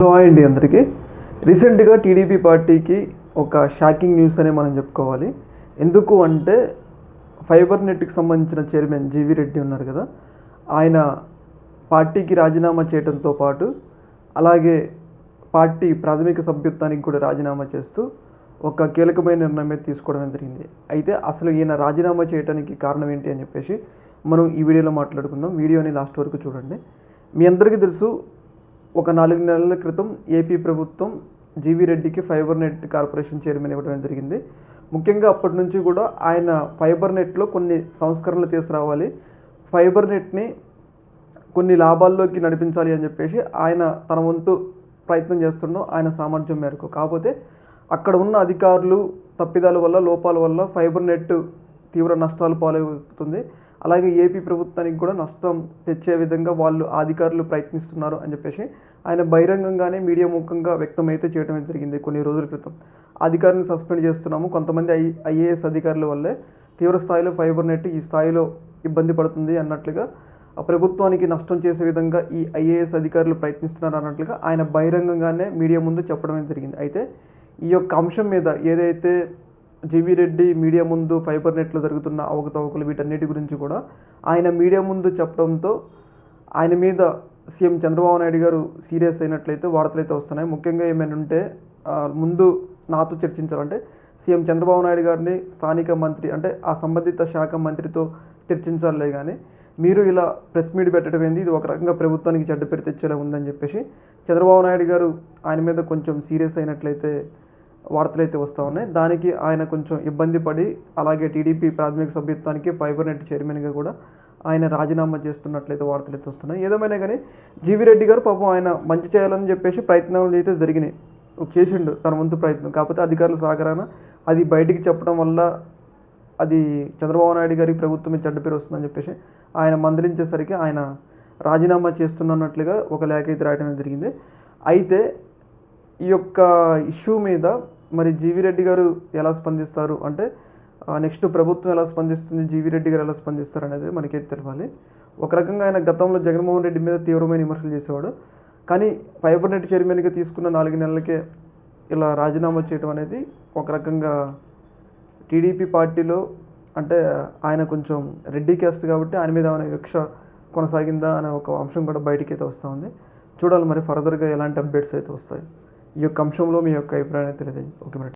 Hello అండి అందరికీ. రీసెంట్గా టీడీపీ పార్టీకి ఒక షాకింగ్ న్యూస్ అనే మనం చెప్పుకోవాలి. ఎందుకు అంటే ఫైబర్ నెట్కి సంబంధించిన చైర్మన్ జీవి రెడ్డి ఉన్నారు కదా. ఆయన పార్టీకి రాజీనామా చేయడంతో పాటు అలాగే పార్టీ ప్రాథమిక సభ్యత్వానికి కూడా రాజీనామా చేస్తూ ఒక కీలకమైన నిర్ణయం తీసుకోవడం జరిగింది. అయితే అసలు ఈయన రాజీనామా చేయడానికి కారణం ఏంటి అని చెప్పేసి మనం ఈ వీడియోలో మాట్లాడుకుందాం. వీడియోని లాస్ట్ వరకు చూడండి. మీ అందరికీ తెలుసు ఒక నాలుగు నెలల క్రితం ఏపీ ప్రభుత్వం జీవీ రెడ్డికి ఫైబర్ నెట్ కార్పొరేషన్ చైర్మన్ ఇవ్వడం జరిగింది. ముఖ్యంగా అప్పటి నుంచి కూడా ఆయన ఫైబర్ నెట్లో కొన్ని సంస్కరణలు తీసుకురావాలి. ఫైబర్ నెట్ని కొన్ని లాభాల్లోకి నడిపించాలి అని చెప్పేసి ఆయన తన వంతు ప్రయత్నం చేస్తుండో ఆయన సామర్థ్యం మేరకు. కాకపోతే అక్కడ ఉన్న అధికారులు తప్పిదాల వల్ల లోపాల వల్ల ఫైబర్ నెట్ తీవ్ర నష్టాలు పాలవుతుంది. అలాగే ఏపీ ప్రభుత్వానికి కూడా నష్టం తెచ్చే విధంగా వాళ్ళు అధికారులు ప్రయత్నిస్తున్నారు అని చెప్పేసి ఆయన బహిరంగంగానే మీడియా ముఖంగా వ్యక్తమైతే చేయడం జరిగింది కొన్ని రోజుల క్రితం. అధికారులను అధికారిని సస్పెండ్ చేస్తున్నాము. కొంతమంది ఐ ఐఏఎస్ అధికారుల వల్లే తీవ్ర స్థాయిలో ఫైబర్ నెట్ ఈ స్థాయిలో ఇబ్బంది పడుతుంది అన్నట్లుగా ఆ ప్రభుత్వానికి నష్టం చేసే విధంగా ఈ ఐఏఎస్ అధికారులు ప్రయత్నిస్తున్నారు అన్నట్లుగా ఆయన బహిరంగంగానే మీడియా ముందు చెప్పడం జరిగింది. అయితే ఈ యొక్క అంశం మీద ఏదైతే జీవీ రెడ్డి మీడియా ముందు ఫైబర్ నెట్లో జరుగుతున్న అవకతవకలు వీటన్నిటి గురించి కూడా ఆయన మీడియా ముందు చెప్పడంతో ఆయన మీద సీఎం చంద్రబాబు నాయుడు గారు సీరియస్ అయినట్లయితే వార్తలు అయితే వస్తున్నాయి. ముఖ్యంగా ఏమైనా ఉంటే ముందు నాతో చర్చించాలంటే సీఎం చంద్రబాబు నాయుడు గారిని స్థానిక మంత్రి అంటే ఆ సంబంధిత శాఖ మంత్రితో చర్చించాలే కానీ మీరు ఇలా ప్రెస్ మీట్ పెట్టడం ఏంది? ఇది ఒక రకంగా ప్రభుత్వానికి చెడ్డ పేరు తెచ్చేలా ఉందని చెప్పేసి చంద్రబాబు నాయుడు గారు ఆయన మీద కొంచెం సీరియస్ అయినట్లయితే వార్తలు అయితే వస్తూ ఉన్నాయి. దానికి ఆయన కొంచెం ఇబ్బంది పడి అలాగే టీడీపీ ప్రాథమిక సభ్యత్వానికి ఫైబర్నెట్ చైర్మన్గా కూడా ఆయన రాజీనామా చేస్తున్నట్లయితే వార్తలు అయితే వస్తున్నాయి. ఏదేమైనా కానీ జీవి రెడ్డి గారు పాపం ఆయన మంచి చేయాలని చెప్పేసి ప్రయత్నాలు అయితే జరిగినాయి. చేసిండు తన వంతు ప్రయత్నం. కాకపోతే అధికారుల సహకారాన అది బయటికి చెప్పడం వల్ల అది చంద్రబాబు నాయుడు గారికి ప్రభుత్వం మీద చెడ్డ పేరు వస్తుందని చెప్పేసి ఆయన మందలించేసరికి ఆయన రాజీనామా చేస్తున్నట్లుగా ఒక లేఖ అయితే రాయడం జరిగింది. అయితే ఈ యొక్క ఇష్యూ మీద మరి జీవి రెడ్డి గారు ఎలా స్పందిస్తారు? అంటే నెక్స్ట్ ప్రభుత్వం ఎలా స్పందిస్తుంది? జీవి రెడ్డి గారు ఎలా స్పందిస్తారు అనేది మనకైతే తెలవాలి. ఒక రకంగా ఆయన గతంలో జగన్మోహన్ రెడ్డి మీద తీవ్రమైన విమర్శలు చేసేవాడు. కానీ ఫైబర్ నెట్ చైర్మన్గా తీసుకున్న నాలుగు నెలలకే ఇలా రాజీనామా చేయడం అనేది ఒక రకంగా టీడీపీ పార్టీలో అంటే ఆయన కొంచెం రెడ్డి క్యాస్ట్ కాబట్టి ఆయన మీద ఏమైనా వివక్ష కొనసాగిందా అనే ఒక అంశం కూడా బయటికి అయితే వస్తూ ఉంది. చూడాలి మరి ఫర్దర్గా ఎలాంటి అప్డేట్స్ అయితే వస్తాయి. ఈ యొక్క అంశంలో మీ యొక్క అభిప్రాయం తెలియజేయండి. ఓకే మరి